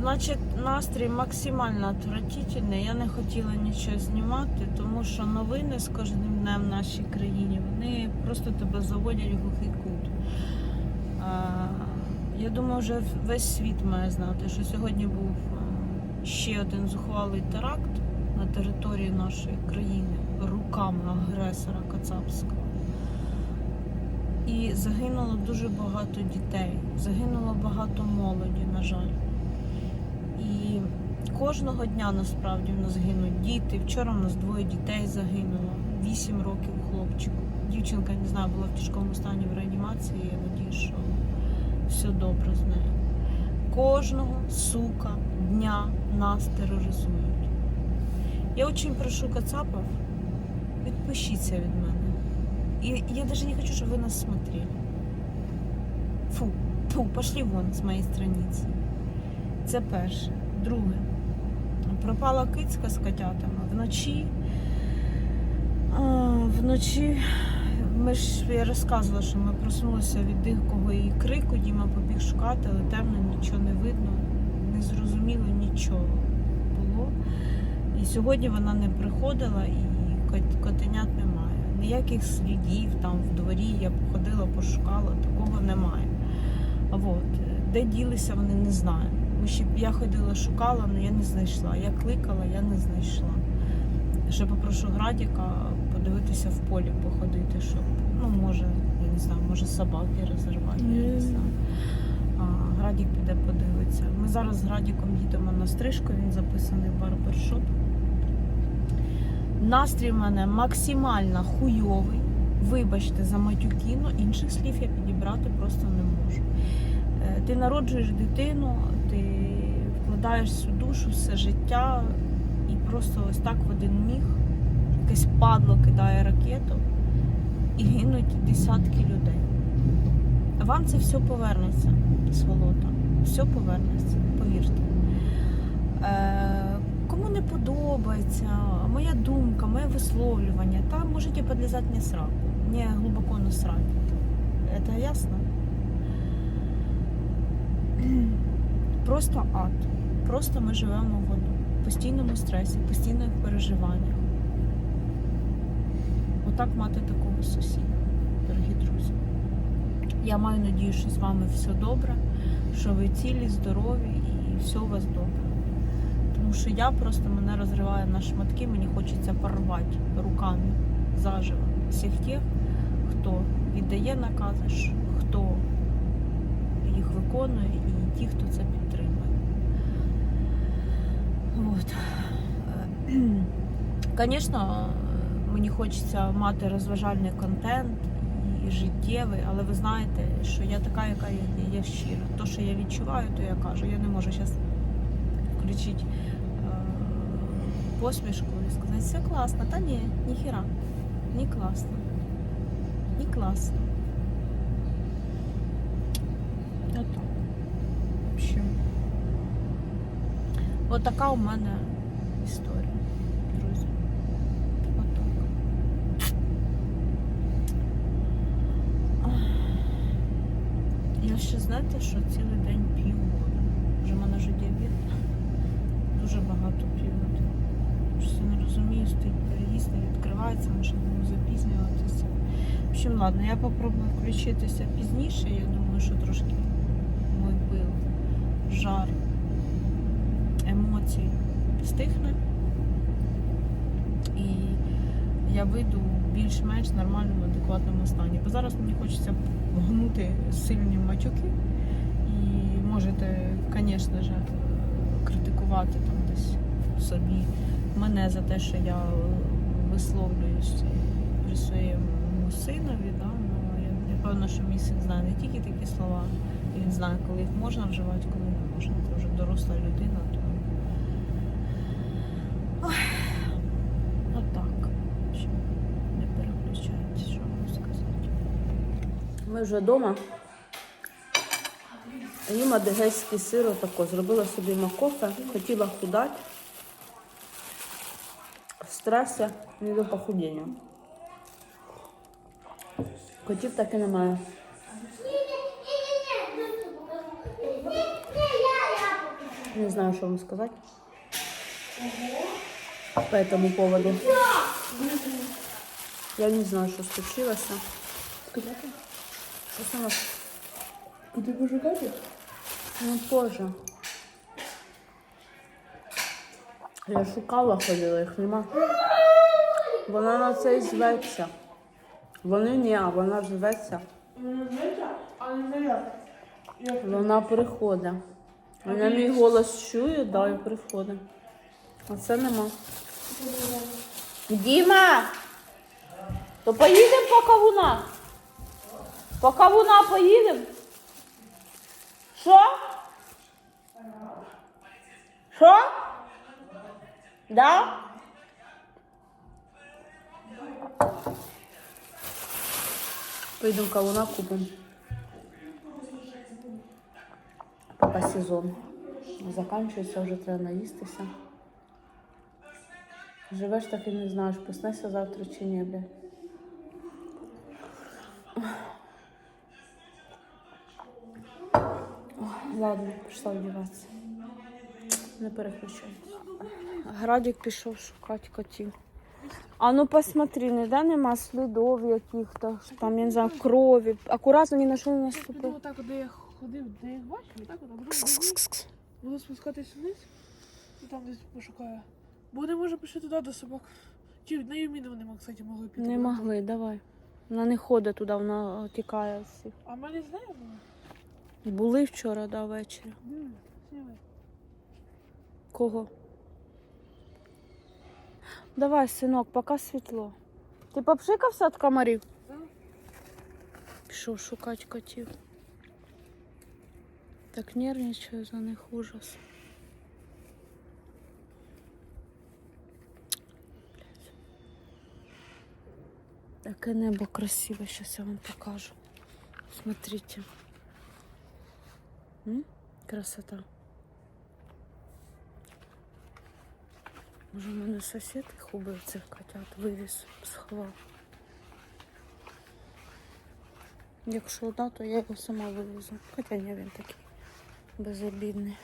Значить, настрій максимально отвратительний. Я не хотіла нічого знімати, тому що новини з кожним днем в нашій країні вони просто тебе заводять в глухий кут. Я думаю, вже весь світ має знати, що сьогодні був ще один зухвалий теракт на території нашої країни руками агресора Кацапського. І загинуло дуже багато дітей, загинуло багато молоді, на жаль. І кожного дня насправді в нас гинуть діти. Вчора в нас двоє дітей загинуло, 8 років хлопчику. Дівчинка, не знаю, була в тяжкому стані в реанімації, я надію, що все добре з нею. Кожного сука дня нас тероризують. Я дуже прошу Кацапов, відпишіться від мене. И я даже не хочу, чтобы вы нас смотрели. Фу, фу, пошли вон з моєї страниці. Це перше. Друге. Пропала кицька з котятами. Вночі. Вночі ми ж я розказувала, що ми проснулися від дикого її крику. Діма побіг шукати, але темно, нічого не видно, не зрозуміло нічого було. І сьогодні вона не приходила і котенят немає. Ніяких слідів там в дворі я походила, пошукала, такого немає. А от, де ділися, вони не знаю. Ми ще я ходила, шукала, але я не знайшла. Я кликала, я не знайшла. Ще попрошу Градіка подивитися в полі, походити, щоб, ну, може, я не знаю, може собаки розірвати, я не знаю. А, Градік піде подивитися. Ми зараз з Градіком їдемо на стрижку, він записаний в барбершоп. Настрій в мене максимально хуйовий. Вибачте за матюки, але інших слів я підібрати просто не можу. Е, Ти народжуєш дитину, ти вкладаєш всю душу, все життя, і просто ось так в один міг якесь падло кидає ракету і гинуть десятки людей. Вам це все повернеться, сволота. Все повернеться, повірте. Е, кому не подобається моя думка, моє висловлювання, там можете подлізати мені сраку. Мені глибоко насрать. Это ясно? Просто ад. Просто ми живемо в аду. В постійному стресі, постійних переживаннях. Отак мати такого сусіда, дорогі друзі. Я маю надію, що з вами все добре, що ви цілі, здорові і все у вас добре. Тому що я просто мене розриває на шматки, мені хочеться порвати руками заживо всіх тих, хто віддає накази, виконує, і ті, хто це підтримує. От. Звісно, мені хочеться мати розважальний контент і життєвий, але ви знаєте, що я така, яка я є, щира. То, що я відчуваю, то я кажу. Я не можу зараз включити е, посмішку і сказати, все класно. Та ні, ніхіра. Не класно. Не класно. Отак. В общем. От така у мене історія, друзі. Отак. Я ще знаєте, що цілий день п'ю воду. Вже в мене вже діабет. Дуже багато п'ю води. Щось не розумію, стоїть переїзд, не відкривається, може будемо запізнюватися. В общем, ладно, я попробую включитися пізніше. Я думаю, що трошки жар, емоцій стихне. І я вийду в більш-менш нормальному, адекватному стані. Бо зараз мені хочеться гнути сильні матюки. І можете, звісно ж, критикувати там десь собі мене за те, що я висловлююсь при своєму синові. Да? Ну, я, я певна, що мій син знає не тільки такі слова, він знає, коли їх можна вживати, коли не можна. Це вже доросла людина, то отак. Що, Не переключайтесь, що вам сказати. Ми вже вдома. Їм адегейський сир отако. Зробила собі макофе, хотіла худати. В стресі не до похудіння. Котів так і немає. Не знаю, что вам сказать. По этому поводу. Я не знаю, что случилось. Сказати? Что сама? Куди пошукати? Ну, позже. Я шукала, ходила, їх нема. Вона на це і зветься. Вони ні, а вона зветься. Вона приходить. Вона мій голос чує, да, і приходить. А це нема. Діма! То поїдемо по кавуна? По кавуна поїдемо? Що? Що? Да? Поїдемо кавуна купимо. Поки сезон закінчується, вже треба наїстися. Живеш так і не знаєш, проснешся завтра чи ні, бля. Ладно, пішла вдіватися. Не переключай. Градік пішов шукати котів. А ну посмотри, ніде нема слідів яких-то, що там, я не знаю, крові. Акуратно ні на що не наступив. Ну, так, де я ходив, де я їх бачив, так, от, Кс-кс-кс-кс. буду спускатись вниз і там десь пошукаю. Бо не може пішли туди до собак. Чи на Юміну нема, кстати, могли піти. Не могли, давай. Вона не ходить туди, вона тікає всіх. А в мене знає було? Були вчора, да, ввечері. Кого? Давай, синок, поки світло. Ти попшикався від комарів? Да. Пішов шукати котів. Так нервничаю за них ужас. Таке небо красиве, сейчас я вам покажу. Смотрите. М? Красота. Може, в мене сусід їх убив цих котят, вивіз, сховав. Якщо да, то я його сама вивезу. Хоча ні, він такий безобідний.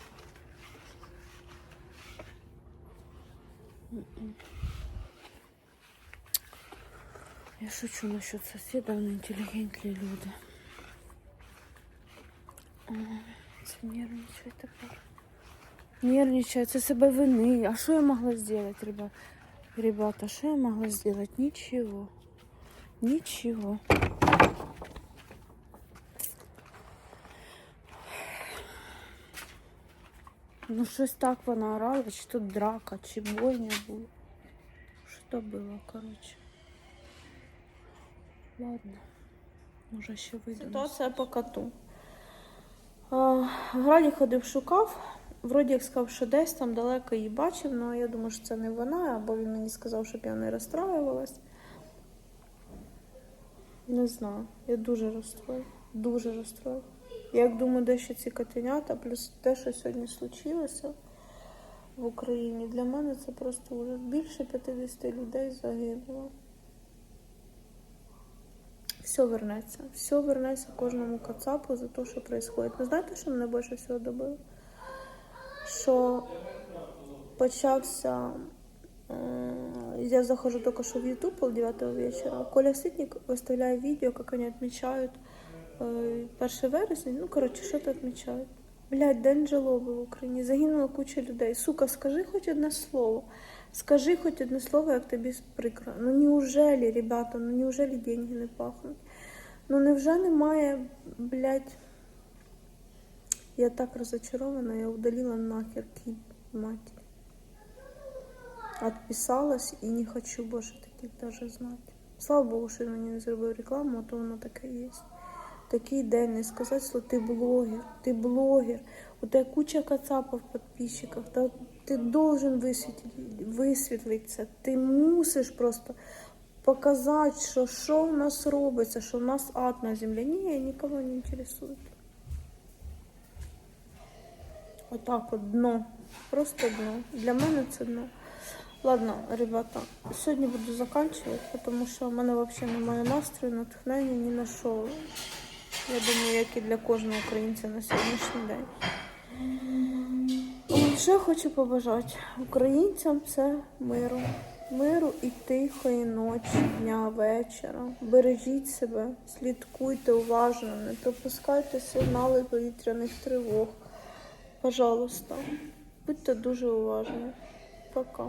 Я шучу насчет сусіда, вони інтелігентні люди. Це нервничає тепер. Нервничаю, це себе вини. А що я могла сделать, ребят? Ребята, що я могла сделать? Ничего. Ничего. Ну, щось так вона орала, чи тут драка, чи бойня була. Що то було, коротше. Ладно. Може ще вийду. Ситуація по коту. А, Граді ходив, шукав. Вроді як сказав, що десь там далеко її бачив, але я думаю, що це не вона, або він мені сказав, щоб я не розстраювалась. Не знаю. Я дуже розстроїла. Дуже розстроїла. Я як думаю, де ще ці котенята, плюс те, що сьогодні случилося в Україні, для мене це просто ужас. Більше 50 людей загинуло. Все вернеться. Все вернеться кожному кацапу за те, що відбувається. Ви знаєте, що мене більше всього добило? Що почався. е, Я захожу только что в YouTube пол девятого вечера. Коля Ситник выставляет видео, как они отмечают э, 1 вересня. Ну, короче, что-то отмечают. Блядь, день жалоби в Україні. Загинула куча людей. Сука, скажи хоч одне слово. Скажи хоч одне слово, як тобі прикро. Ну неужели, ребята, ну неужели деньги не пахнуть? Ну невже немає, блядь, я так разочарована, я удалила нахер кid мать. Отписалась і не хочу більше таких даже знати. Слава Богу, що він мені не зробив рекламу, а то воно таке є. Такий день не сказати, що ти блогер, ти блогер, у тебе куча кацапів підписчиків, та ти должен висвітлити, висвітлити це. Ти мусиш просто показати, що що в нас робиться, що в нас ад на землі. Ні, нікого не інтересує. Отак от дно. Просто дно. Для мене це дно. Ладно, ребята, сьогодні буду закінчувати, тому що в мене взагалі немає настрою, натхнення ні на що. Я думаю, як і для кожного українця на сьогоднішній день. Що хочу побажати українцям це миру. Миру і тихої ночі, дня, вечора. Бережіть себе, слідкуйте уважно, не пропускайте сигнали повітряних тривог. Пожалуйста, будьте дуже уважні. Пока.